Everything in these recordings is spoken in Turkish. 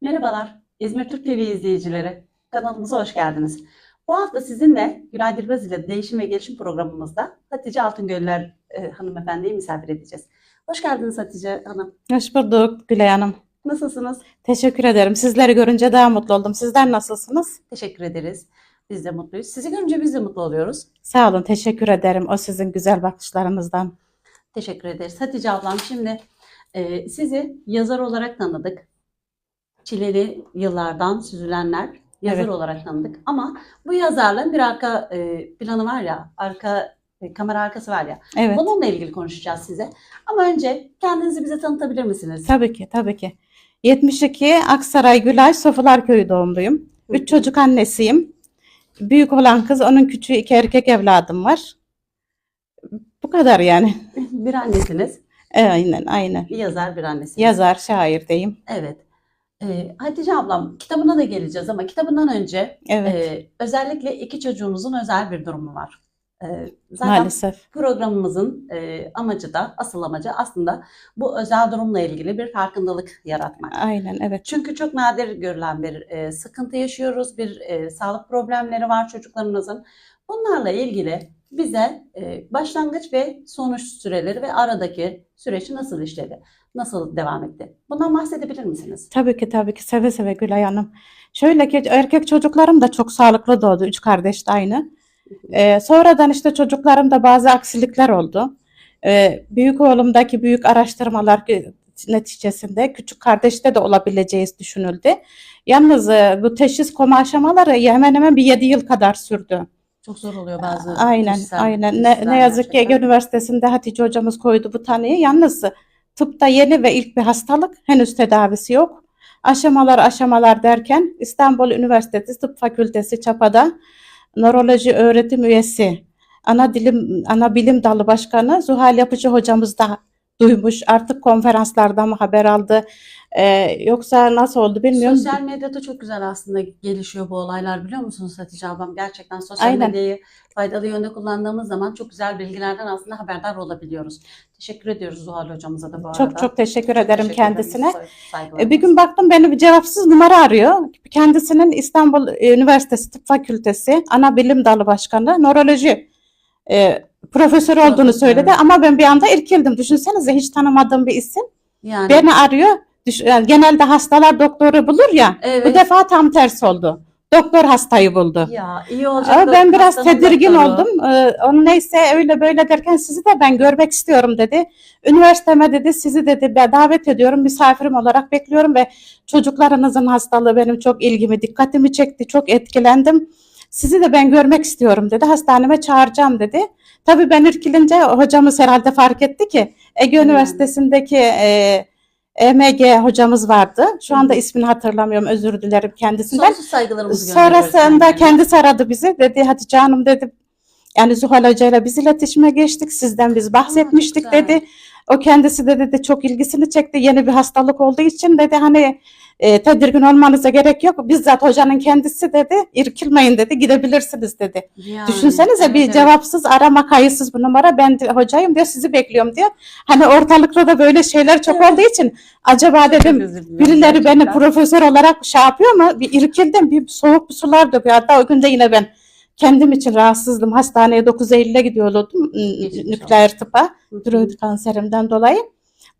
Merhabalar, İzmir Türk TV izleyicileri. Kanalımıza hoş geldiniz. Bu hafta sizinle Gülay Dilbaz ile Değişim ve Gelişim programımızda Hatice Altıngöller e, hanımefendiyi misafir edeceğiz. Hoş geldiniz Hatice Hanım. Hoş bulduk Gülay Hanım. Nasılsınız? Teşekkür ederim. Sizleri görünce daha mutlu oldum. Sizler nasılsınız? Teşekkür ederiz. Biz de mutluyuz. Sizi görünce biz de mutlu oluyoruz. Sağ olun, teşekkür ederim. O sizin güzel bakışlarınızdan. Teşekkür ederiz. Hatice ablam şimdi e, sizi yazar olarak tanıdık. Çileli yıllardan süzülenler yazar Evet. olarak tanıdık. Ama bu yazarlığın bir arka e, planı var ya, arka e, kamera arkası var ya. Evet, Bununla ilgili konuşacağız size. Ama önce kendinizi bize tanıtabilir misiniz? tabii ki, tabii ki. 72 Aksaray Gülay Sofular Köyü doğumluyum. Üç çocuk annesiyim. Büyük olan kız, onun küçüğü iki erkek evladım var. Bu kadar yani. Bir annesiniz. E, aynen, aynen. Bir yazar bir annesiniz. Yazar, şair diyeyim. Evet. E, Hatice ablam kitabına da geleceğiz ama kitabından önce Evet, e, özellikle iki çocuğunuzun özel bir durumu var. E, zaten maalesef. programımızın e, amacı da asıl amacı aslında bu özel durumla ilgili bir farkındalık yaratmak. Aynen, evet. Çünkü çok nadir görülen bir e, sıkıntı yaşıyoruz, bir e, sağlık problemleri var çocuklarımızın. Bunlarla ilgili bize e, başlangıç ve sonuç süreleri ve aradaki süreci nasıl işledi, nasıl devam etti? Bundan bahsedebilir misiniz? Tabii ki tabii ki seve seve Gülay Hanım. Şöyle ki erkek çocuklarım da çok sağlıklı doğdu. Üç kardeş de aynı. Ee, sonradan işte çocuklarımda bazı aksilikler oldu. Ee, büyük oğlumdaki büyük araştırmalar neticesinde küçük kardeşte de olabileceği düşünüldü. Yalnız e, bu teşhis koma aşamaları hemen hemen bir 7 yıl kadar sürdü. Çok zor oluyor bazı Aynen, kişisel aynen. Ne, ne yazık ki Ege. Üniversitesi'nde Hatice hocamız koydu bu tanıyı. Yalnız tıpta yeni ve ilk bir hastalık. Henüz tedavisi yok. Aşamalar aşamalar derken İstanbul Üniversitesi Tıp Fakültesi Çapa'da nöroloji öğretim üyesi ana dilim ana bilim dalı başkanı Zuhal Yapıcı hocamız da duymuş. Artık konferanslarda mı haber aldı? Ee, yoksa nasıl oldu bilmiyorum. Sosyal medyada çok güzel aslında gelişiyor bu olaylar biliyor musunuz Hatice ablam? Gerçekten sosyal Aynen. medyayı faydalı yönde kullandığımız zaman çok güzel bilgilerden aslında haberdar olabiliyoruz. Teşekkür ediyoruz Zuhal hocamıza da bu arada. Çok çok teşekkür ederim Teşekkür kendisine. ederiz, say- E, Bir gün baktım beni bir cevapsız numara arıyor. Kendisinin İstanbul e, Üniversitesi Tıp Fakültesi ana bilim dalı başkanı nöroloji e, profesörü olduğunu Profesör. söyledi ama ben bir anda irkildim. Düşünsenize hiç tanımadığım bir isim Yani beni arıyor. Yani genelde hastalar doktoru bulur ya. Bu evet. defa tam tersi oldu. Doktor hastayı buldu. Ya iyi olacak. Ama ben biraz tedirgin doktoru. oldum. Ee, onun neyse öyle böyle derken sizi de ben görmek istiyorum dedi. Üniversiteme dedi sizi dedi ben davet ediyorum misafirim olarak bekliyorum ve çocuklarınızın hastalığı benim çok ilgimi dikkatimi çekti çok etkilendim. Sizi de ben görmek istiyorum dedi. Hastaneme çağıracağım dedi. Tabii ben irkilince hocamız herhalde fark etti ki Ege Hmm. Üniversitesi'ndeki e, EMG hocamız vardı. Şu anda ismini hatırlamıyorum özür dilerim kendisinden. Sonsuz saygılarımızı Sonrasında kendisi aradı bizi. Dedi Hatice Hanım dedi. Yani Zuhal Hoca ile biz iletişime geçtik. Sizden biz bahsetmiştik güzel. dedi. O kendisi de dedi çok ilgisini çekti. Yeni bir hastalık olduğu için dedi hani e, tedirgin olmanıza gerek yok. Bizzat hocanın kendisi dedi. irkilmeyin dedi. Gidebilirsiniz dedi. Yani, Düşünsenize evet, bir evet. cevapsız arama kayıtsız bu numara. Ben de, hocayım diyor sizi bekliyorum diyor. Hani ortalıkta da böyle şeyler çok Evet. olduğu için acaba dedim Birileri beni gerçekten. profesör olarak şey yapıyor ama bir irkildim, bir soğuk bir sular döküyor. Hatta o gün de yine ben kendim için rahatsızdım. Hastaneye 9 Eylül'e gidiyordum Geçmiş nükleer tıpa, Hı hı. tiroid kanserimden dolayı.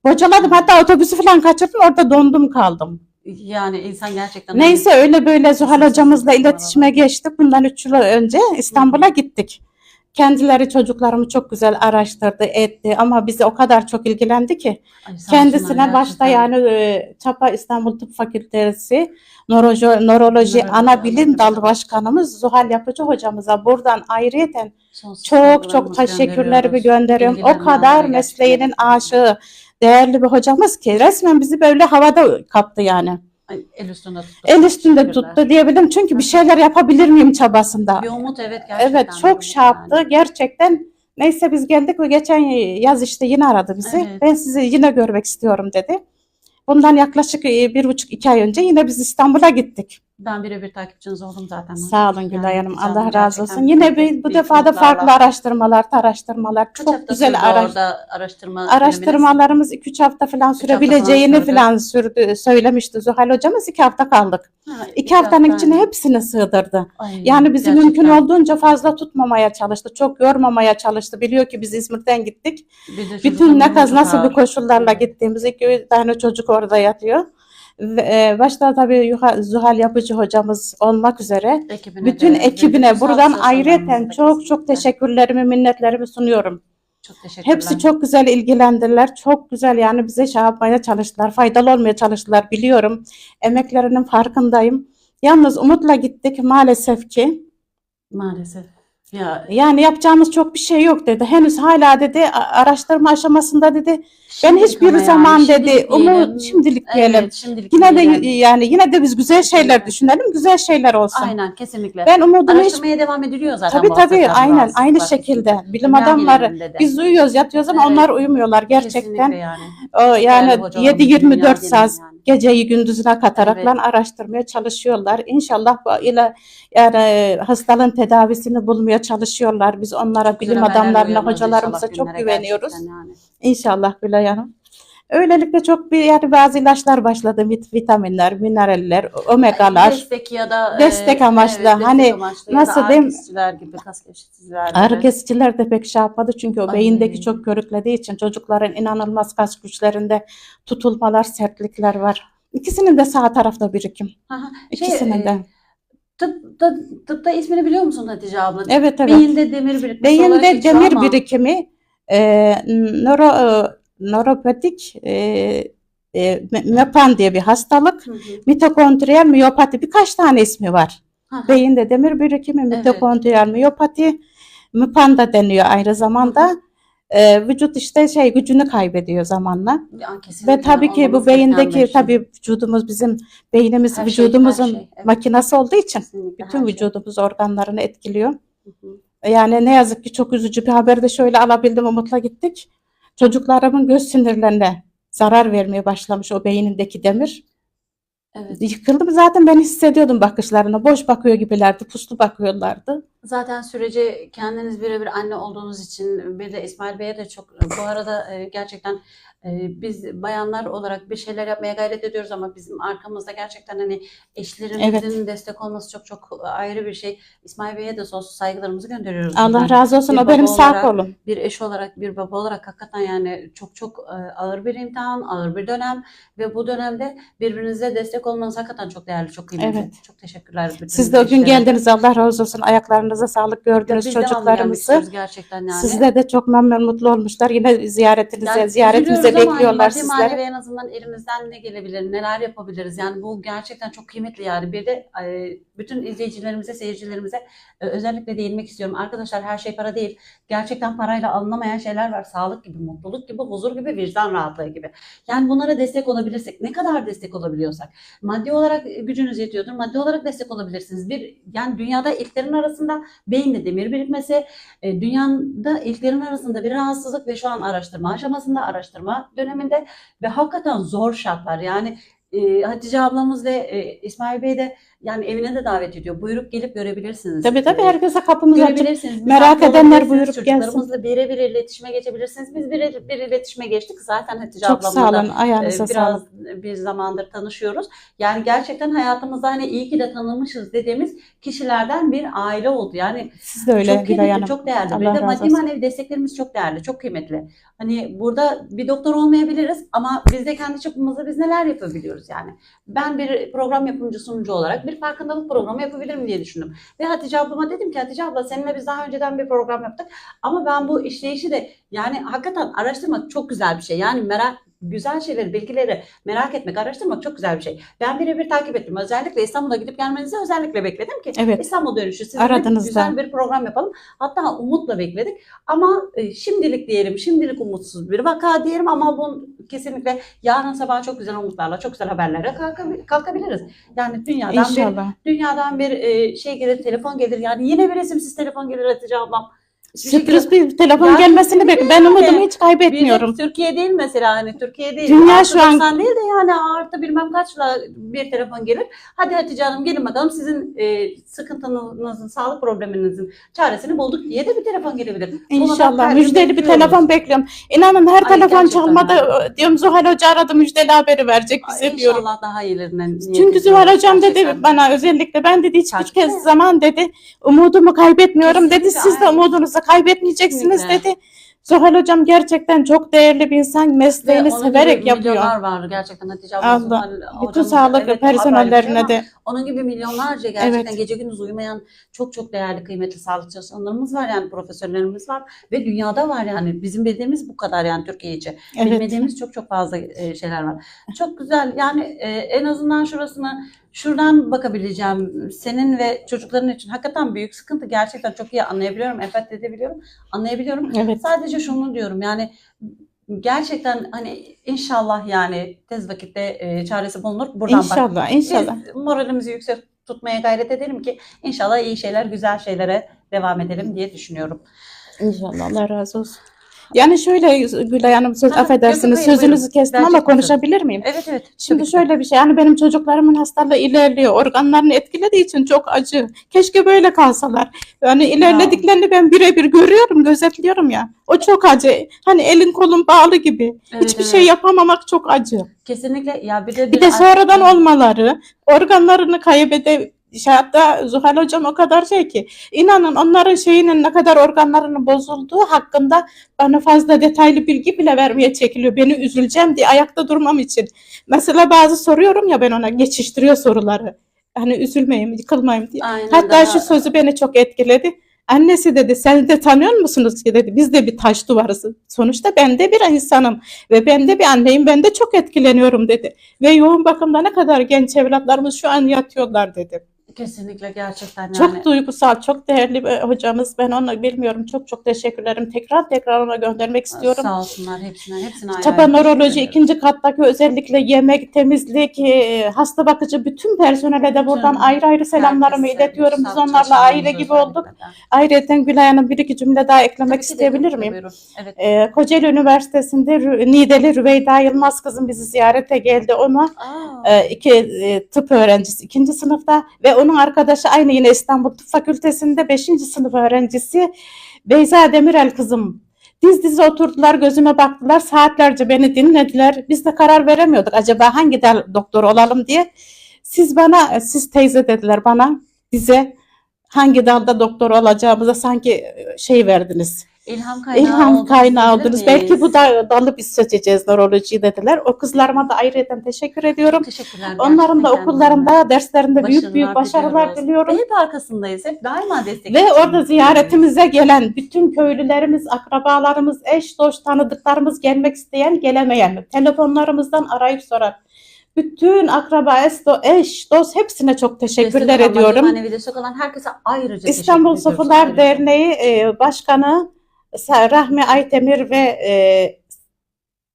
Bocaladım hatta otobüsü falan kaçırdım orada dondum kaldım. Yani insan gerçekten Neyse öyle böyle Zuhal hocamızla iletişime geçtik. Bundan 3 yıl önce İstanbul'a gittik. Kendileri çocuklarımı çok güzel araştırdı, etti ama bizi o kadar çok ilgilendi ki. Ay, kendisine başta yani e, Çapa İstanbul Tıp Fakültesi nöroloji, nöroloji ana bilim dalı Dalı başkanımız Zuhal Yapıcı hocamıza buradan ayrıyeten Sonsuz çok çok teşekkürlerimi gönderiyorum. O kadar mesleğinin aşığı, değerli bir hocamız ki resmen bizi böyle havada kaptı yani. El üstünde tuttu. El üstünde Teşekkürler. tuttu diyebilirim çünkü bir şeyler yapabilir miyim çabasında. Bir umut evet gerçekten. Evet çok şey yaptı gerçekten. Neyse biz geldik ve geçen yaz işte yine aradı bizi. Evet. Ben sizi yine görmek istiyorum dedi. Bundan yaklaşık e, bir buçuk iki ay önce yine biz İstanbul'a gittik. Ben birebir takipçiniz oldum zaten. Sağ olun Gülay Yani Hanım. Allah razı olsun. Yine bir, bu defa da farklı araştırmalar, araştırmalar, Kaç çok hafta güzel araş araştırma araştırmalarımız 2-3 hafta falan Üç hafta sürebileceğini sürdü. falan sürdü, söylemişti Zuhal hocamız. 2 hafta kaldık. Ha, 2 haftanın hafta- içine hepsini sığdırdı. Ay, Yani bizi gerçekten. mümkün olduğunca fazla tutmamaya çalıştı. Çok yormamaya çalıştı. Biliyor ki biz İzmir'den gittik. Bütün ne çok nasıl bir koşullarla gittiğimiz iki tane çocuk orada yatıyor. Ve, e, başta tabii Yuha- Zuhal Yapıcı hocamız olmak üzere Ekibine bütün de, ekibine buradan çalışanlarımıza çok çok teşekkürlerimi, minnetlerimi sunuyorum. Çok teşekkürler. Hepsi çok güzel ilgilendiler. Çok güzel yani bize şey yapmaya çalıştılar. Faydalı olmaya çalıştılar biliyorum. Emeklerinin farkındayım. Yalnız umutla gittik maalesef ki. Maalesef. Ya Yani yapacağımız çok bir şey yok dedi. Henüz hala dedi araştırma aşamasında dedi. Ben şimdilik hiçbir ama yani, zaman şimdilik dedi umut şimdilik diyelim. Evet, şimdilik Yine de diyelim. yani yine de biz güzel şeyler düşünelim. Güzel şeyler olsun. Aynen kesinlikle. Ben umudumu hiç Araştırmaya devam ediliyor zaten. tabii tabii aynen aynı şekilde bilim Dünya adamları de. biz uyuyoruz yatıyoruz ama Evet. onlar uyumuyorlar gerçekten. Kesinlikle yani. O yani Değerli hocalarımız, 7-24 dünya saat yani. Geceyi gündüzüne katarak Evet. lan araştırmaya çalışıyorlar. İnşallah bu ile yani e, hastalığın tedavisini bulmaya çalışıyorlar. Biz onlara bilim adamlarına, hocalarımıza çok güveniyoruz. yani. İnşallah Gülay Hanım. Öylelikle çok bir yani bazı ilaçlar başladı. Vit- Vitaminler, mineraller, omegalar. Destek ya da Destek amaçlı, destek hani amaçlı nasıl diyeyim? kesiciler gibi kas Ağrı gibi. kesiciler de pek şey yapmadı çünkü o Ay. beyindeki çok körüklediği için çocukların inanılmaz kas güçlerinde tutulmalar, sertlikler var. İkisinin de sağ tarafta birikim. Aha, şey, İkisinin e, de. Tıpta, tıpta ismini biliyor musun Hatice abla? Evet evet. Beyinde demir olarak Beyinde demir birikimi, e, nöro, e, nöropatik e, e, me- mepan diye bir hastalık. Hı hı. Mitokondriyal miyopati birkaç tane ismi var. Aha, Beyinde demir birikimi, Evet. mitokondriyal miyopati, MIPAN da deniyor aynı zamanda. E, vücut işte şey gücünü kaybediyor zamanla. ya Ve tabii ki bu beyindeki şey. tabii vücudumuz bizim beynimiz Her şey, vücudumuzun her şey, evet. makinesi olduğu için Kesinlikle bütün şey. vücudumuz organlarını etkiliyor. Hı hı. Yani ne yazık ki çok üzücü bir haber de şöyle alabildim umutla gittik. Çocuklarımın göz sinirlerine zarar vermeye başlamış o beynindeki demir. Evet. Yıkıldım zaten ben hissediyordum bakışlarına. Boş bakıyor gibilerdi, puslu bakıyorlardı. Zaten sürece kendiniz birebir anne olduğunuz için bir de İsmail Bey'e de çok bu arada e, gerçekten biz bayanlar olarak bir şeyler yapmaya gayret ediyoruz ama bizim arkamızda gerçekten hani eşlerimizin destek olması çok çok ayrı bir şey. İsmail Bey'e de sonsuz saygılarımızı gönderiyoruz. Allah buradan. razı olsun. bir O benim sağ kolum. bir eş olarak, bir baba olarak hakikaten yani çok çok e, ağır bir imtihan, ağır bir dönem ve bu dönemde birbirinize destek olmanız hakikaten çok değerli, çok kıymetli. Evet. Çok teşekkürler. Siz de o gün geldiniz. Allah razı olsun. Ayaklarınıza sağlık gördünüz gelmek çocuklarımızı. gerçekten yani. Sizde de çok memnun mutlu olmuşlar. Yine ziyaretinize, Yani ziyaretimize üzülüyoruz ama bekliyorlar maddi sizleri. manevi en azından elimizden ne gelebilir, neler yapabiliriz? Yani bu gerçekten çok kıymetli yani. Bir de e, bütün izleyicilerimize, seyircilerimize e, özellikle değinmek istiyorum. Arkadaşlar her şey para değil. Gerçekten parayla alınamayan şeyler var. Sağlık gibi, mutluluk gibi, huzur gibi, vicdan rahatlığı gibi. Yani bunlara destek olabilirsek, ne kadar destek olabiliyorsak. Maddi olarak gücünüz yetiyordur. Maddi olarak destek olabilirsiniz. Bir yani dünyada ilklerin arasında beyinde demir birikmesi, e, dünyada ilklerin arasında bir rahatsızlık ve şu an araştırma aşamasında, araştırma döneminde ve hakikaten zor şartlar. Yani e, Hatice ablamız ve e, İsmail Bey de yani evine de davet ediyor. Buyurup gelip görebilirsiniz. Tabii tabii E, herkese kapımız açık. Merak edenler buyurup Çocuklarımızla birebir iletişime geçebilirsiniz. Biz birebir bir iletişime geçtik. Zaten Hatice Çok ablamla sağ olun. Ayağınıza ee, biraz sağlık. bir zamandır tanışıyoruz. Yani gerçekten hayatımızda hani iyi ki de tanımışız dediğimiz kişilerden bir aile oldu. Yani Siz de öyle çok kıymetli, Hanım. çok değerli. Allah bir de maddi manevi desteklerimiz çok değerli, çok kıymetli. Hani burada bir doktor olmayabiliriz ama biz de kendi çapımızda biz neler yapabiliyoruz yani. Ben bir program yapımcı sunucu olarak bir farkındalık programı yapabilirim diye düşündüm. Ve Hatice ablama dedim ki Hatice abla seninle biz daha önceden bir program yaptık ama ben bu işleyişi de yani hakikaten araştırmak çok güzel bir şey. Yani merak güzel şeyleri, bilgileri merak etmek, araştırmak çok güzel bir şey. Ben birebir takip ettim. Özellikle İstanbul'a gidip gelmenizi özellikle bekledim ki Evet. İstanbul dönüşü sizinle Aradınız da. güzel bir program yapalım. Hatta umutla bekledik. Ama e, şimdilik diyelim, şimdilik umutsuz bir vaka diyelim ama bu kesinlikle yarın sabah çok güzel umutlarla, çok güzel haberlere kalkabi- kalkabiliriz. Yani dünyadan bir İnşallah. dünyadan bir e, şey gelir, telefon gelir. Yani yine bir resimsiz telefon gelir Hatice ablam. Sürpriz bir telefon Ya gelmesini bekliyorum. Ben umudumu hiç kaybetmiyorum. Bir de Türkiye değil mesela hani Türkiye değil. Dünya Artı şu an- 90 değil de yani artı bilmem kaçla bir telefon gelir. Hadi Hatice Hanım gelin bakalım sizin e, sıkıntınızın, sağlık probleminizin çaresini bulduk diye de bir telefon gelebilir. Da İnşallah. Müjdeli bir bekliyoruz. telefon bekliyorum. İnanın her Ay, telefon gerçekten çalmada diyorum Zuhal Hoca aradı müjdeli haberi verecek Ay, bize diyorum. İnşallah daha iyilerinden. niyet Çünkü Zuhal ediyoruz Hocam dedi gerçekten. bana özellikle ben dedi hiç Tabii kez ki. zaman dedi umudumu kaybetmiyorum dedi. Kesinlikle, Siz de aynen. umudunuzu kaybetmeyeceksiniz Kesinlikle. dedi. Zuhal Hocam gerçekten çok değerli bir insan. Ve Mesleğini onun severek gibi yapıyor. milyonlar var gerçekten Hatice abla. Allah. Zuhal Bütün hocamız- sağlık evet, personellerine haberci de. ama Onun gibi milyonlarca gerçekten Evet. gece gündüz uyumayan çok çok değerli kıymetli sağlık çalışanlarımız var yani profesörlerimiz var ve dünyada var yani bizim bildiğimiz bu kadar yani Türkiye içi. Evet. Bilmediğimiz çok çok fazla e, şeyler var. Çok güzel yani e, en azından şurasını şuradan bakabileceğim senin ve çocukların için hakikaten büyük sıkıntı gerçekten çok iyi anlayabiliyorum, empati edebiliyorum, anlayabiliyorum. Evet. Sadece şunu diyorum yani gerçekten hani inşallah yani tez vakitte e, çaresi bulunur. Buradan bak. İnşallah, inşallah. Biz moralimizi yüksek tutmaya gayret edelim ki inşallah iyi şeyler, güzel şeylere devam edelim diye düşünüyorum. İnşallah Allah razı olsun. Yani şöyle Gülay Hanım söz Ha, affedersiniz yok, sözünüzü buyurun. kestim ama konuşabilir miyim? Evet evet. Şimdi tabii ki. şöyle bir şey yani benim çocuklarımın hastalığı ilerliyor. Organlarını etkilediği için çok acı. Keşke böyle kalsalar. Yani ilerlediklerini ben birebir görüyorum, gözetliyorum ya. O çok acı. Hani elin kolun bağlı gibi. Evet, Hiçbir evet. şey yapamamak çok acı. Kesinlikle ya bir de Bir de sonradan olmaları, organlarını kaybede hatta Zuhal hocam o kadar şey ki inanın onların şeyinin ne kadar organlarının bozulduğu hakkında bana fazla detaylı bilgi bile vermeye çekiliyor. Beni üzüleceğim diye ayakta durmam için. Mesela bazı soruyorum ya ben ona geçiştiriyor soruları. Hani üzülmeyeyim, yıkılmayayım diye. Aynen Hatta şu sözü beni çok etkiledi. Annesi dedi sen de tanıyor musunuz ki dedi. Biz de bir taş duvarız. Sonuçta ben de bir insanım ve ben de bir anneyim. Ben de çok etkileniyorum dedi. Ve yoğun bakımda ne kadar genç evlatlarımız şu an yatıyorlar dedi. Kesinlikle gerçekten yani. Çok duygusal, çok değerli bir hocamız. Ben onu bilmiyorum. Çok çok teşekkürlerim. Tekrar tekrar ona göndermek istiyorum. Sağ olsunlar hepsine, hepsine ayrı Çapa Nöroloji ikinci kattaki özellikle yemek, temizlik, e, hasta bakıcı bütün personele de buradan Bütün ayrı ayrı selamlarımı Herkese, iletiyorum. Biz onlarla aile gibi olduk. Ayrıca Gülay Hanım bir iki cümle daha eklemek Tabii isteyebilir miyim? buyurun. Evet. Ee, Kocaeli Üniversitesi'nde Nideli Rüveyda Yılmaz kızım bizi ziyarete geldi. Ona Aa, e, iki e, tıp öğrencisi ikinci sınıfta ve onun arkadaşı aynı yine İstanbul Tıp Fakültesi'nde beşinci sınıf öğrencisi Beyza Demirel kızım. Diz dize oturdular gözüme baktılar saatlerce beni dinlediler. Biz de karar veremiyorduk acaba hangi doktor olalım diye. Siz bana siz teyze dediler bana bize hangi dalda doktor olacağımıza sanki e, şey verdiniz. İlham kaynağı İlham kaynağı oldunuz. Belki bu da dalı biz seçeceğiz nörolojiyi dediler. O kızlarıma da ayrıca teşekkür ediyorum. Teşekkürler. Onların da okullarında, derslerinde büyük büyük Başarılar diliyorum. Hep arkasındayız. Hep daima destek. Ve orada ziyaretimize gelen bütün köylülerimiz, akrabalarımız, eş, dost, tanıdıklarımız gelmek isteyen, gelemeyen, telefonlarımızdan arayıp sorar. Bütün akraba, eş, do- eş, dost hepsine çok teşekkürler ediyorum. manevi destek olan herkese ayrıca İstanbul Ayrıca. Derneği e, Başkanı Rahmi Aytemir ve e,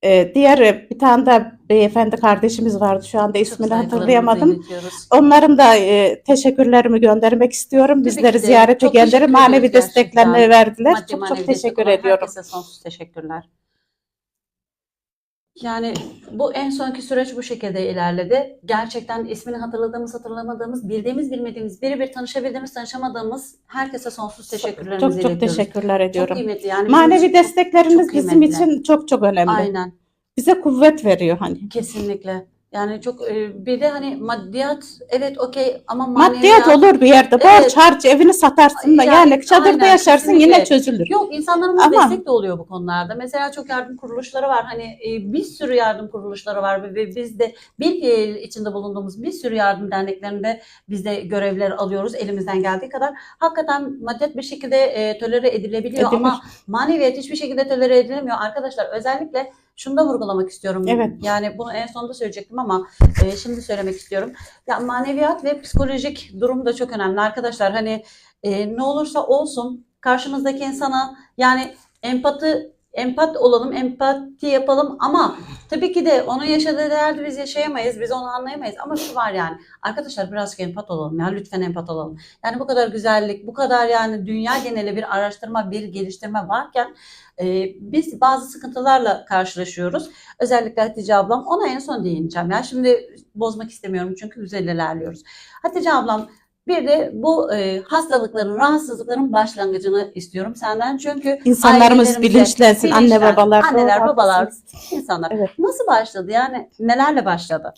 e, diğer bir tane de beyefendi kardeşimiz vardı. Şu anda ismini hatırlayamadım. Onların da e, teşekkürlerimi göndermek istiyorum. Tabii Bizleri de. ziyarete geldiler. Manevi desteklerini verdiler. Maddi çok çok teşekkür ediyorum. Herkese sonsuz teşekkürler. Yani bu en sonki süreç bu şekilde ilerledi. Gerçekten ismini hatırladığımız, hatırlamadığımız, bildiğimiz, bilmediğimiz, biri bir tanışabildiğimiz, tanışamadığımız herkese sonsuz teşekkürlerimizi Çok çok iletiyoruz. teşekkürler Çok ediyorum. kıymetli yani. Manevi için çok- destekleriniz çok bizim için çok çok önemli. Aynen. Bize kuvvet veriyor hani. Kesinlikle. Yani çok e, bir de hani maddiyat evet okey ama maneviyat Maddiyat olur bir yerde. Borç, Evet. harç, evini satarsın da Yani, yani çadırda aynen, yaşarsın yine kesinlikle. çözülür. Yok insanlarımız Ama- destek de oluyor bu konularda. Mesela çok yardım kuruluşları var. Hani e, bir sürü yardım kuruluşları var ve biz de bir fiil içinde bulunduğumuz bir sürü yardım derneklerinde biz de görevler alıyoruz elimizden geldiği kadar. Hakikaten maddiyat bir şekilde e, tolere edilebiliyor Edilir. ama maneviyat hiçbir şekilde tolere edilemiyor. Arkadaşlar özellikle şunu da vurgulamak istiyorum. Evet. Yani bunu en sonunda söyleyecektim ama e, şimdi söylemek istiyorum. Ya maneviyat ve psikolojik durum da çok önemli arkadaşlar. Hani e, ne olursa olsun karşımızdaki insana yani empati empat olalım, empati yapalım ama tabii ki de onun yaşadığı değerde biz yaşayamayız, biz onu anlayamayız. Ama şu var yani, arkadaşlar birazcık empat olalım ya, lütfen empat olalım. Yani bu kadar güzellik, bu kadar yani dünya geneli bir araştırma, bir geliştirme varken e, biz bazı sıkıntılarla karşılaşıyoruz. Özellikle Hatice ablam, ona en son değineceğim. Ya şimdi bozmak istemiyorum çünkü güzel ilerliyoruz. Hatice ablam bir de bu e, hastalıkların, rahatsızlıkların başlangıcını istiyorum senden. Çünkü İnsanlarımız bilinçlensin, anne babalar. Anneler, babalar, insanlar. Evet. Nasıl başladı? Yani nelerle başladı?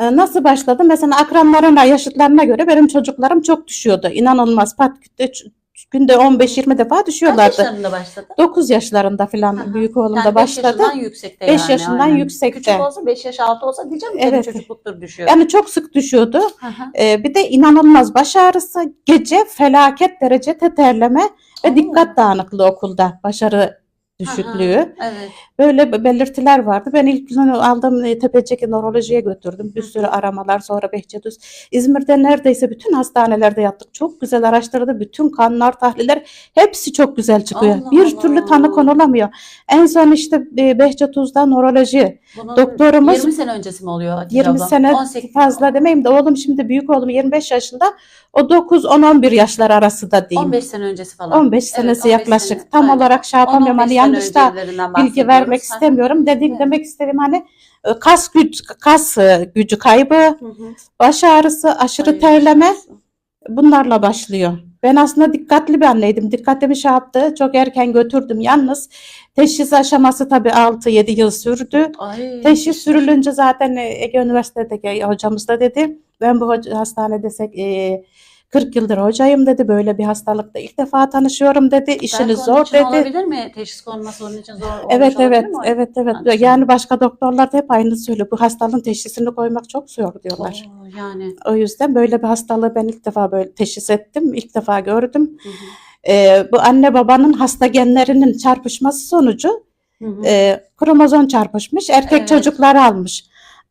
Ee, Nasıl başladı? Mesela akranlarına, yaşıtlarına göre benim çocuklarım çok düşüyordu. İnanılmaz. Pat kütle günde 15-20 defa Kaç düşüyorlardı. yaşlarında başladı? 9 yaşlarında Aha. falan büyük oğlum da başladı. yaşından yüksekte Beş yani. yaşından aynen. yüksekte. Küçük olsa 5 yaş altı olsa diyeceğim ki Evet. çocukluktur düşüyor. Yani çok sık düşüyordu. Ee, bir de inanılmaz baş ağrısı, gece felaket derecede terleme ve Oo. dikkat dağınıklığı okulda, başarı düşüklüğü. Evet. Böyle be- belirtiler vardı. Ben ilk gün aldım e, Tepecik nörolojiye götürdüm. Bir sürü aramalar sonra Behçetüz. İzmir'de neredeyse bütün hastanelerde yattık. Çok güzel araştırdı. Bütün kanlar, tahliller hepsi çok güzel çıkıyor. Allah bir Allah. türlü tanı konulamıyor. En son işte e, Behçetuz'da nöroloji. Bunun Doktorumuz- 20 sene öncesi mi oluyor Hatice 20 abla? sene 18 fazla demeyeyim de oğlum şimdi büyük oğlum 25 yaşında. O 9 10 11 yaşlar arası da diyeyim. 15 sene öncesi falan. 15 Evet, senesi 15 yaklaşık. sene. Tam Aynen. olarak şey yapamıyorum. 10-15 Hani sene yanlış da öncelerinden bilgi bahsediyoruz. vermek hı. istemiyorum. Dediğim Evet. demek istediğim hani e, kas güç kas e, gücü kaybı, Hı hı. baş ağrısı, aşırı Ay, terleme bunlarla başlıyor. Ben aslında dikkatli bir anneydim. Dikkatimi şey yaptı. Çok erken götürdüm. Yalnız teşhis aşaması tabii 6-7 yıl sürdü. Ay, Teşhis sürülünce zaten e, Ege Üniversitesi'ndeki hocamız da dedi. Ben bu hoca, hastanede sek- e, 40 yıldır hocayım dedi. Böyle bir hastalıkta ilk defa tanışıyorum dedi. İşiniz zor için dedi. olabilir mi? Teşhis konması onun için zor olmuş Evet evet mi evet evet. Anladım. Yani başka doktorlar da hep aynı söylüyor. Bu hastalığın teşhisini koymak çok zor diyorlar. Oo, yani. O yüzden böyle bir hastalığı ben ilk defa böyle teşhis ettim. ilk defa gördüm. Hı hı. Ee, bu anne babanın hasta genlerinin çarpışması sonucu Hı hı. e, kromozom çarpışmış. Erkek Evet. çocukları almış.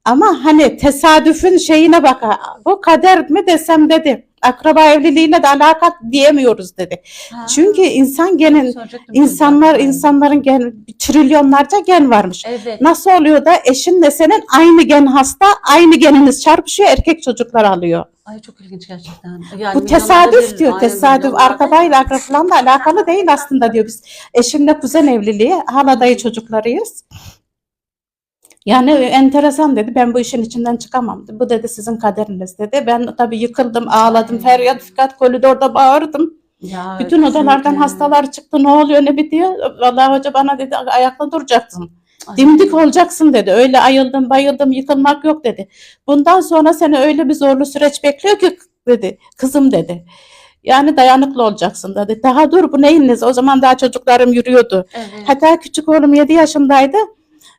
Ama hani tesadüfün şeyine bak. Bu kader mi desem dedi. Akraba evliliğiyle de alaka diyemiyoruz dedi. Ha, Çünkü insan genin soracaktım insanlar zaten. insanların gen trilyonlarca gen varmış. Evet. Nasıl oluyor da eşinle senin aynı gen hasta, aynı geniniz çarpışıyor, erkek çocuklar alıyor. Ay çok ilginç gerçekten. Yani Bu tesadüf bir- diyor. aynen Tesadüf milyonlarda arkabayla bir- akrabalarla alakalı değil aslında diyor biz. Eşimle kuzen evliliği, hala dayı çocuklarıyız. Yani enteresan dedi. Ben bu işin içinden çıkamam. Bu dedi sizin kaderiniz dedi. Ben tabii yıkıldım, ağladım, feryat fikat koridorda bağırdım. Ya, Bütün odalardan kesinlikle. hastalar çıktı. Ne oluyor, ne bitiyor? Vallahi hoca bana dedi ayakta duracaksın. Ay. Dimdik olacaksın dedi. Öyle ayıldım, bayıldım, yıkılmak yok dedi. Bundan sonra seni öyle bir zorlu süreç bekliyor ki dedi. Kızım dedi. Yani dayanıklı olacaksın dedi. Daha dur bu neyiniz? O zaman daha çocuklarım yürüyordu. Evet. Hatta küçük oğlum 7 yaşındaydı.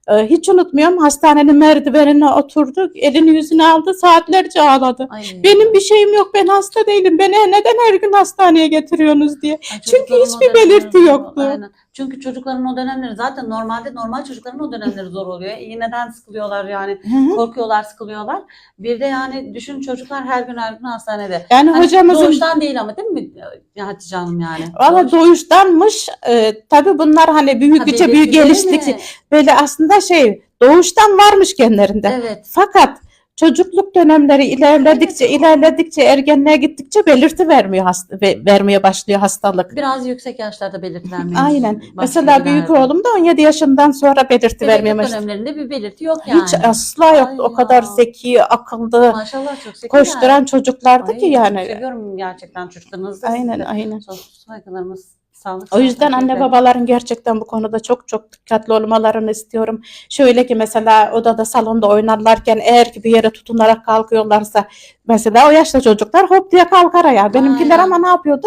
Ee, Hiç unutmuyorum hastanenin merdivenine oturdu. Elini yüzüne aldı saatlerce ağladı. Ay. Benim bir şeyim yok ben hasta değilim. Beni neden her gün hastaneye getiriyorsunuz diye. Ay, Çünkü hiçbir belirti yoktu. Aynen. Çünkü çocukların o dönemleri zaten normalde normal çocukların o dönemleri zor oluyor. İğneden sıkılıyorlar yani. Hı hı. Korkuyorlar, sıkılıyorlar. Bir de yani düşün çocuklar her gün her gün hastanede. Yani Hani hocamızın Doğuştan değil ama değil mi ya Hatice Hanım yani? Valla Doğuş- doğuştanmış. E, tabii bunlar hani büyüdükçe büyük geliştikçe böyle aslında şey doğuştan varmış genlerinde. Evet. Fakat çocukluk dönemleri ilerledikçe ilerledikçe ergenliğe gittikçe belirti vermiyor hasta, ve- vermeye başlıyor hastalık. Biraz yüksek yaşlarda belirti vermeye Aynen. Mesela büyük oğlum da 17 yaşından sonra belirti vermeye Bebeklik başladı. dönemlerinde bir belirti yok yani. Hiç asla yok. Ay O kadar ya. zeki, akıllı, Maşallah çok zeki koşturan çocuklardı Ay, ki yani. Seviyorum gerçekten çocuklarınızı. Aynen aynen. Saygılarımız. Sağlık. O yüzden anne babaların gerçekten bu konuda çok çok dikkatli olmalarını istiyorum. Şöyle ki mesela odada salonda oynarlarken eğer ki bir yere tutunarak kalkıyorlarsa mesela o yaşta çocuklar hop diye kalkar ayağa. Benimkiler Aynen. ama ne yapıyordu?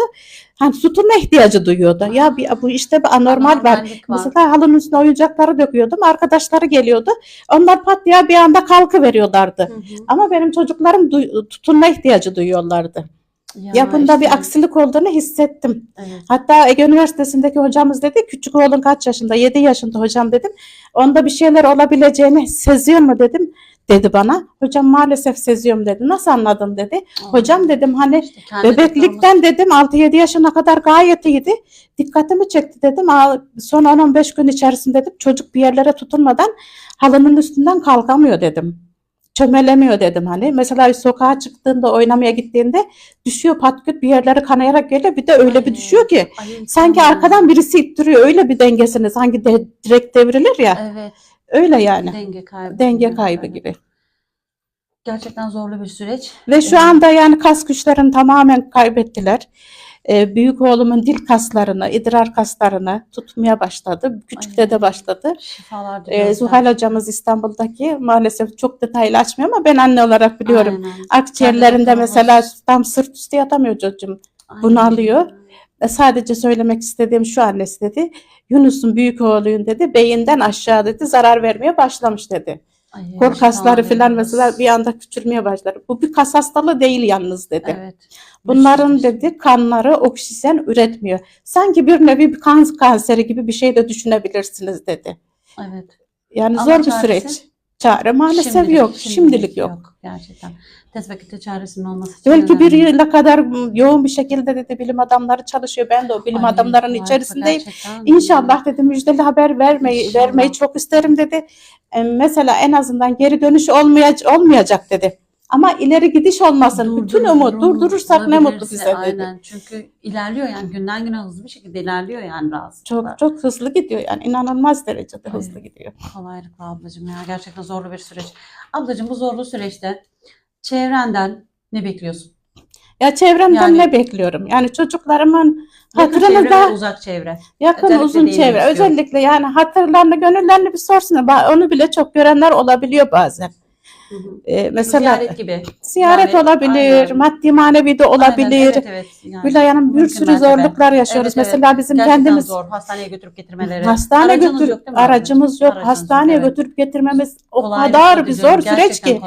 Hani tutunma ihtiyacı duyuyordu. Ya bir, bu işte bir anormal var. Var. Mesela halının üstüne oyuncakları döküyordum. Arkadaşları geliyordu. Onlar pat diye bir anda kalkı veriyorlardı. Hı hı. Ama benim çocuklarım tutunma ihtiyacı duyuyorlardı. Ya Ya bunda bir işte, aksilik olduğunu hissettim. Evet. Hatta Ege Üniversitesi'ndeki hocamız dedi küçük oğlun kaç yaşında? 7 yaşında hocam dedim. Onda bir şeyler olabileceğini seziyor mu dedim. dedi bana. Hocam maalesef seziyorum dedi. Nasıl anladın dedi. Hocam dedim hani İşte bebeklikten dedim 6-7 yaşına kadar gayet iyiydi. Dikkatimi çekti dedim. Aa, Son 10-15 gün içerisinde dedim çocuk bir yerlere tutunmadan halının üstünden kalkamıyor dedim. Çömelemiyor dedim hani. Mesela sokağa çıktığında oynamaya gittiğinde düşüyor patküt bir yerlere kanayarak geliyor. Bir de öyle bir Ay, düşüyor ki Ay, sanki arkadan birisi ittiriyor. Öyle bir dengesini sanki de, direkt devrilir ya. Evet. Öyle yani. Denge kaybı. Denge kaybı Evet. gibi. Gerçekten zorlu bir süreç. Ve şu Evet. anda yani kas güçlerini tamamen kaybettiler. Ee, büyük oğlumun dil kaslarını, idrar kaslarını tutmaya başladı. Küçükte Ay. de başladı. Şifalar diliyoruz. Zuhal hocamız İstanbul'daki maalesef çok detaylı açmıyor ama ben anne olarak biliyorum. Aynen. Akciğerlerinde mesela tam sırt üstü yatamıyor çocuğum. Aynen. bunu alıyor. E, Sadece söylemek istediğim şu annesi dedi. Yunus'un büyük oğluyun dedi. Beyinden aşağı dedi zarar vermeye başlamış dedi. Ay, Kor kasları diliyoruz. mesela bir anda küçülmeye başladı. Bu bir kas hastalığı değil yalnız dedi. Evet. Bunların sürü- dedi kanları oksijen üretmiyor. Sanki bir nevi bir kan kanseri gibi bir şey de düşünebilirsiniz dedi. Evet. Yani Ama zor bir süreç. Çare maalesef Şimdilik- yok. Şimdilik, yok. Gerçekten. Tez vakitte çaresinin olması için Belki bir önemli. yıla kadar yoğun bir şekilde dedi bilim adamları çalışıyor. Ben de o bilim Ay, adamlarının harika, içerisindeyim. gerçekten. İnşallah dedi müjdeli haber vermeyi İnşallah. vermeyi çok isterim dedi. E, mesela en azından geri dönüş olmayacak olmayacak dedi. Ama ileri gidiş olmasın. Bütün umut durdurursak ne mutlu bize dedi. Aynen. Çünkü ilerliyor yani günden güne hızlı bir şekilde ilerliyor yani Çok rahatsızlıklar. çok hızlı gidiyor yani inanılmaz derecede Ay. hızlı gidiyor. Kolaylıkla ablacığım ya gerçekten zorlu bir süreç. Ablacığım bu zorlu süreçte çevrenden ne bekliyorsun? Ya çevremden Yani- ne bekliyorum? Yani çocuklarımın Yakın hatırını çevre da ve uzak çevre. yakın özellikle uzun değinmek çevre istiyorum. özellikle yani hatırlarını gönüllerini bir sorsunlar. Ba- Onu bile çok görenler olabiliyor bazen. Hı hı. Ee, mesela Ziyaret gibi. ziyaret Yani, olabilir, aynen. maddi manevi de olabilir. Aynen, evet, evet. Yani Gülay Hanım bir sürü zorluklar yaşıyoruz. Evet, evet. Mesela bizim Gerçekten kendimiz zor. Hastaneye götürüp getirmeleri. hastane Aracınız götür yok aracımız yok. Aracınız Hastaneye yok, evet. götürüp getirmemiz o Kolaylıkla kadar bir zor süreç ki.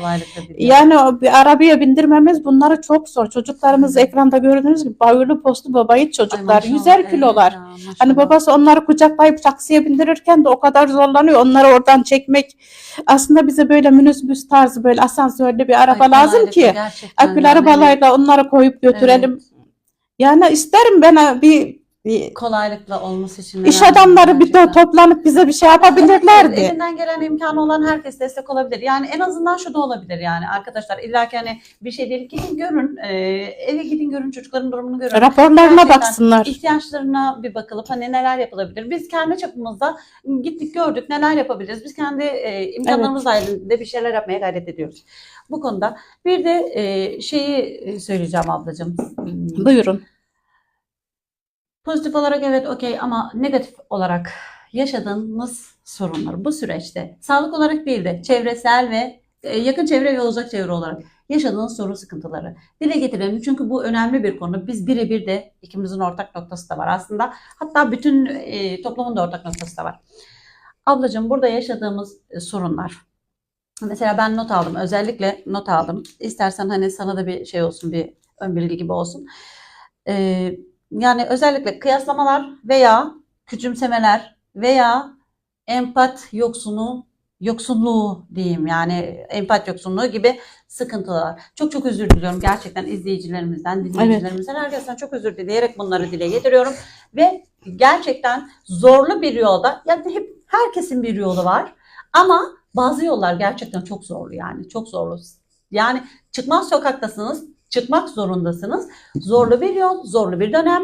Yani o bir arabaya bindirmemiz bunları çok zor. Çocuklarımız ekranda gördüğünüz gibi bayırlı postlu babayit Ay çocuklar. maşallah, Yüzer evet kilolar. ya, maşallah. Hani babası onları kucaklayıp taksiye bindirirken de o kadar zorlanıyor. Onları oradan çekmek. Aslında bize böyle minibüs tarzı böyle asansörlü bir araba Ay, lazım ki. Akbil yani. arabalarla onları koyup götürelim. Evet. Yani isterim ben bir, bir Kolaylıkla olması için. iş önemli adamları bir de gerçekten. toplanıp bize bir şey Evet, yapabilirlerdi. elinden gelen imkanı olan herkes destek olabilir. Yani en azından şu da olabilir yani arkadaşlar illa ki hani bir şey değil gidin görün e, eve gidin görün çocukların durumunu görün. Raporlarına Gerçekten baksınlar. ihtiyaçlarına bir bakılıp hani neler yapılabilir. Biz kendi çapımızda gittik gördük neler yapabiliriz. Biz kendi e, imkanlarımız dahilinde bir şeyler yapmaya gayret ediyoruz. Bu konuda bir de e, şeyi e, söyleyeceğim ablacığım. Buyurun. Pozitif olarak evet okey ama negatif olarak yaşadığınız sorunlar bu süreçte sağlık olarak değil de çevresel ve e, yakın çevre ve uzak çevre olarak yaşadığınız sorun sıkıntıları dile getirelim. Çünkü bu önemli bir konu. Biz birebir de ikimizin ortak noktası da var aslında. Hatta bütün e, toplumun da ortak noktası da var. Ablacığım burada yaşadığımız e, sorunlar. Mesela ben not aldım. Özellikle not aldım. İstersen hani sana da bir şey olsun, bir ön bilgi gibi olsun. Ee, yani özellikle kıyaslamalar veya küçümsemeler veya empat yoksunu yoksunluğu diyeyim. Yani empat yoksunluğu gibi sıkıntılar. Çok çok özür diliyorum gerçekten izleyicilerimizden, dinleyicilerimizden. Herkesten çok özür dileyerek bunları dile getiriyorum. Ve gerçekten zorlu bir yolda yani hep herkesin bir yolu var. Ama bazı yollar gerçekten çok zorlu yani çok zorlu. Yani çıkmaz sokaktasınız, çıkmak zorundasınız. Zorlu bir yol, zorlu bir dönem.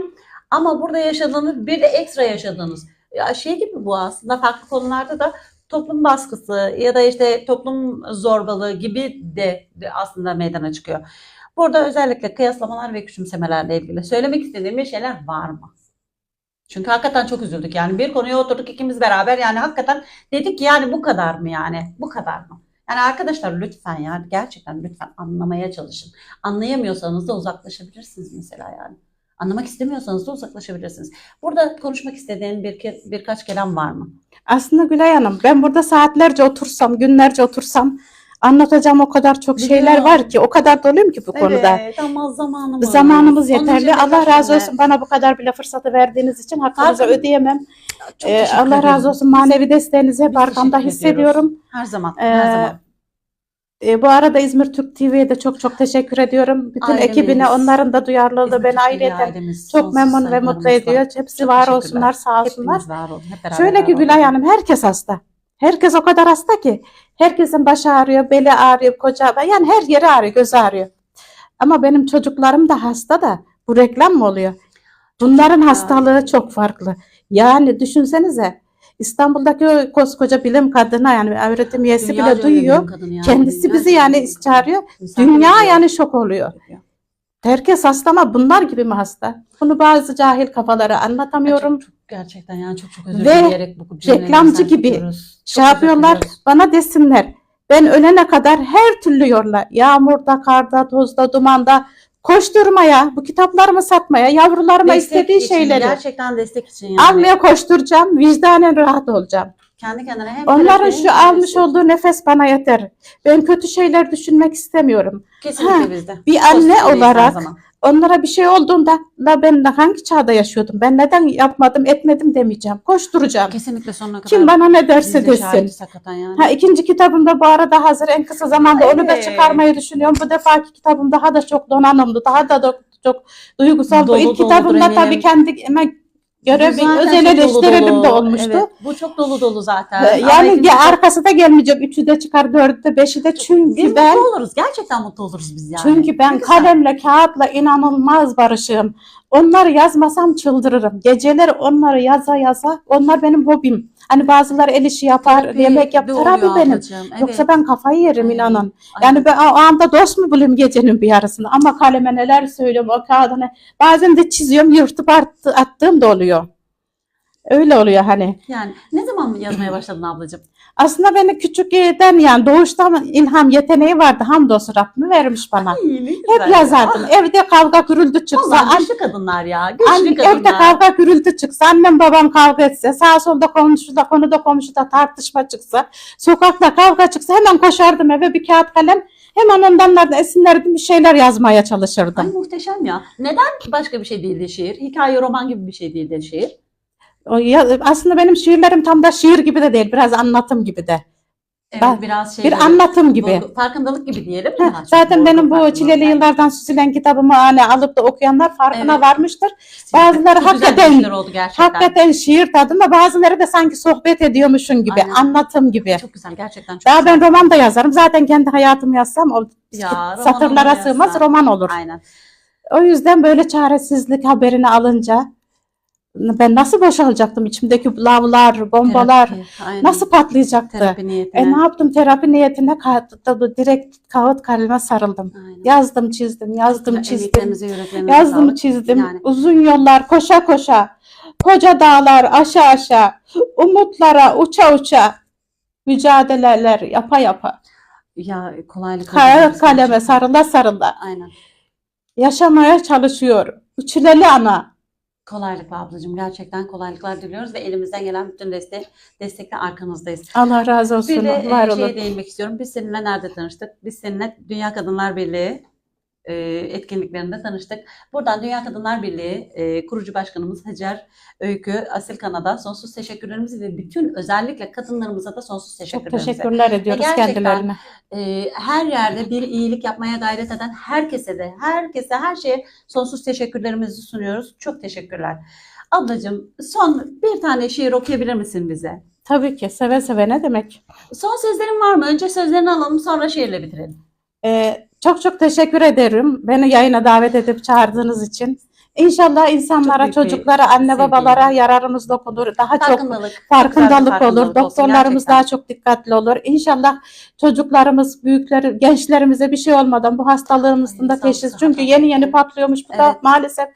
Ama burada yaşadığınız bir de ekstra yaşadığınız ya şey gibi bu aslında farklı konularda da toplum baskısı ya da işte toplum zorbalığı gibi de, aslında meydana çıkıyor. Burada özellikle kıyaslamalar ve küçümsemelerle ilgili söylemek istediğim bir şeyler var mı? Çünkü hakikaten çok üzüldük. Yani bir konuya oturduk ikimiz beraber. Yani hakikaten dedik yani bu kadar mı yani? Bu kadar mı? Yani arkadaşlar lütfen yani gerçekten lütfen anlamaya çalışın. Anlayamıyorsanız da uzaklaşabilirsiniz mesela yani. Anlamak istemiyorsanız da uzaklaşabilirsiniz. Burada konuşmak istediğin bir ke- birkaç kelam var mı? Aslında Gülay Hanım ben burada saatlerce otursam, günlerce otursam anlatacağım o kadar çok şeyler Biliyorum. var ki, o kadar doluyum ki bu konuda. Evet ama zamanımız. Zamanımız yeterli. Allah razı olsun bana bu kadar bile fırsatı verdiğiniz için hakkınızı ödeyemem. Çok Ee, Allah ederim. razı olsun. Manevi desteğinizi hep Biz arkamda hissediyorum. Her zaman. Ee, her zaman. E, bu arada İzmir Türk TV'ye de çok çok teşekkür ediyorum. Bütün Ailemiz, ekibine onların da duyarlılığı beni ayrıca çok memnun ve mutlu ediyor. Hepsi Çok var olsunlar, sağ olsunlar. Hepimiz var olun. Hep Şöyle ki. Gülay Hanım herkes hasta. Herkes o kadar hasta ki. Herkesin başı ağrıyor, beli ağrıyor, koca yani her yeri ağrıyor, gözü ağrıyor. Ama benim çocuklarım da hasta da bu reklam mı oluyor? Bunların hastalığı çok farklı. Yani düşünsenize İstanbul'daki o koskoca bilim kadına yani öğretim üyesi Dünyaca bile duyuyor. yani. Kendisi bizi Dünyaca yani çağırıyor. Dünya yani şok oluyor. Herkes hasta ama bunlar gibi mi hasta? Bunu bazı cahil kafalara anlatamıyorum. Çok, çok gerçekten yani çok çok özür dileyerek bu reklamcı gibi ediyoruz. şey Çok yapıyorlar bana desinler. Ben ölene kadar her türlü yolla. Yağmurda, karda, tozda, dumanda koşturmaya, bu kitaplarımı satmaya, yavrularıma Destek istediği için, şeyleri Gerçekten destek için yani. almaya koşturacağım. Vicdanen rahat olacağım. Kendi kendine hem Onların şu hem almış destek. olduğu nefes bana yeter. Ben kötü şeyler düşünmek istemiyorum. Kesinlikle Ha, bizde. bir anne her olarak. Onlara bir şey olduğunda la ben de hangi çağda yaşıyordum? Ben neden yapmadım, etmedim demeyeceğim. Koşturacağım. Kesinlikle sonuna kadar. Kim bana ne derse de desin. yani. Ha, ikinci kitabım da bu arada hazır. En kısa zamanda onu da çıkarmayı düşünüyorum. Bu defaki kitabım daha da çok donanımlı, daha da çok duygusal. bu Dolu ilk doludur kitabımda eminim. tabii kendime göre Zaten özel dolu. de olmuştu. Evet, bu çok dolu dolu zaten. Ee, Yani ya arkası da gelmeyecek. Üçü de çıkar, dördü de, beşi de. Çünkü biz ben mutlu oluruz. Gerçekten mutlu oluruz biz yani. Çünkü ben kalemle, kağıtla inanılmaz barışığım. Onları yazmasam çıldırırım. Geceleri onları yaza yaza, onlar benim hobim. Hani bazıları el işi yapar, Terapi yemek yap, de terapi oluyor benim. ablacığım, evet. Yoksa ben kafayı yerim Aynen. inanın. Aynen. Yani ben o anda dost mu bulayım gecenin bir yarısını? Ama kaleme neler söylüyorum o kağıdına. Bazen de çiziyorum, yırtıp attı, attığım da oluyor. Öyle oluyor hani. Yani ne zaman yazmaya başladın ablacığım? Aslında beni küçükken yani doğuştan ilham yeteneği vardı. Hamdolsun Rabbim vermiş bana. Ne Hep yazardım. ya. Evde kavga gürültü çıksa, Vallahi güçlü kadınlar ya. Güçlü an- kadınlar. evde kavga gürültü çıksa, annem babam kavga etse, sağ solda komşuda, konuda komşuda tartışma çıksa, sokakta kavga çıksa hemen koşardım eve bir kağıt kalem. Hemen ondan esinlerdim bir şeyler yazmaya Ay çalışırdım. muhteşem ya. Neden başka bir şey değildi şiir? Hikaye, roman gibi bir şey değildi şiir. Ya- aslında benim şiirlerim tam da şiir gibi de değil, biraz anlatım gibi de. Evet, Ben- biraz şey. Bir anlatım gibi. Bu- farkındalık gibi diyelim. Daha çok. Zaten benim bu Çileli. Yıllardan Süzülen kitabımı hani alıp da okuyanlar farkına Evet. varmıştır. Bazıları Çok hakikaten- oldu gerçekten. Hakikaten şiir tadında bazıları da sanki sohbet ediyormuşun gibi, Aynen. anlatım gibi. Çok güzel gerçekten çok Daha güzel. ben roman da yazarım. Zaten kendi hayatımı yazsam o Ya, satırlara sığmaz roman olur. Aynen. O yüzden böyle çaresizlik haberini alınca ben nasıl boşalacaktım içimdeki lavlar, bombalar Terapi, nasıl patlayacaktı? Terapi niyetine. E ne yaptım terapi niyetine ka- direkt kağıt kaleme sarıldım. Aynen. Yazdım çizdim, yazdım çizdim. Yazdım sağlık. çizdim. Yani. Uzun yollar koşa koşa. Koca dağlar aşağı aşağı. Umutlara uça uça. Mücadeleler yapa yapa. Ya kolaylık. Kağıt kaleme sarıla sarıla. Aynen. Yaşamaya çalışıyor. Üçleli ana. Kolaylıkla ablacığım gerçekten kolaylıklar diliyoruz ve elimizden gelen bütün destek destekle arkanızdayız. Allah razı olsun. Bir de var e, olun. şeye değinmek istiyorum. Biz seninle nerede tanıştık? Biz seninle Dünya Kadınlar Birliği e, etkinliklerinde tanıştık. Buradan Dünya Kadınlar Birliği e, kurucu başkanımız Hacer Öykü Asil Kanada sonsuz teşekkürlerimizi ve bütün özellikle kadınlarımıza da sonsuz Çok teşekkürlerimizi. teşekkürler ediyoruz kendilerine. E, her yerde bir iyilik yapmaya gayret eden herkese de, herkese, her şeye sonsuz teşekkürlerimizi sunuyoruz. Çok teşekkürler. Ablacığım son bir tane şiir okuyabilir misin bize? Tabii ki seve seve ne demek. Son sözlerin var mı? Önce sözlerini alalım sonra şiirle bitirelim. Ee, çok çok teşekkür ederim. Beni yayına davet edip çağırdığınız için. İnşallah Çok insanlara, bir çocuklara, anne babalara yararımız dokunur. Daha çok Farkındalık. Çok olur. farkındalık olsun Doktorlarımız gerçekten. daha çok dikkatli olur. İnşallah çocuklarımız, büyükleri, gençlerimize bir şey olmadan bu hastalığımızın da teşhis. Çünkü yeni yeni patlıyormuş. Bu da Evet. maalesef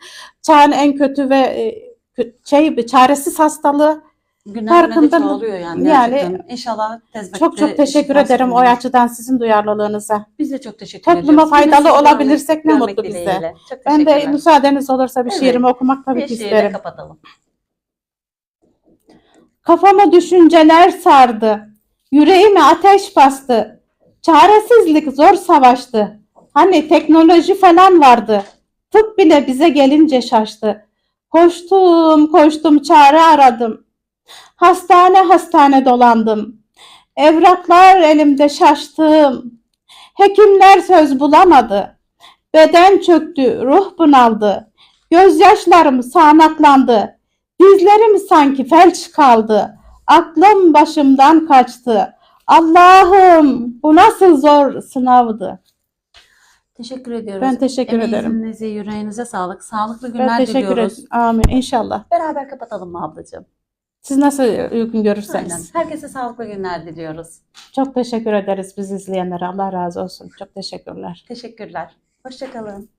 çağın en kötü ve e, şey çaresiz hastalığı. Gündemde oluyor yani. Yani gerçekten. İnşallah tez Çok vakitte çok teşekkür ederim o açıdan sizin duyarlılığınıza. Biz de çok teşekkür Topluma ediyoruz. faydalı Yine sizi olabilirsek ne mutlu bize. Ben de müsaadeniz olursa bir Evet. şiirimi okumak tabii Bir ki isterim. kapatalım. Kafama düşünceler sardı. Yüreğime ateş bastı. Çaresizlik zor savaştı. Hani teknoloji falan vardı. Tıp bile bize gelince şaştı. Koştum, koştum, çare aradım. Hastane hastane dolandım. Evraklar elimde şaştım. Hekimler söz bulamadı. Beden çöktü, ruh bunaldı. Gözyaşlarım sağanaklandı. Dizlerim sanki felç kaldı. Aklım başımdan kaçtı. Allah'ım bu nasıl zor sınavdı. Teşekkür ediyoruz. Ben teşekkür ederim. Emeğinize, yüreğinize sağlık. Sağlıklı Ben günler teşekkür diliyoruz. ederim. Amin inşallah. Beraber kapatalım mı ablacığım? Siz nasıl uygun Aynen. görürseniz. Herkese sağlıklı günler diliyoruz. Çok teşekkür ederiz biz izleyenlere. Allah razı olsun. Çok teşekkürler. Teşekkürler. Hoşçakalın.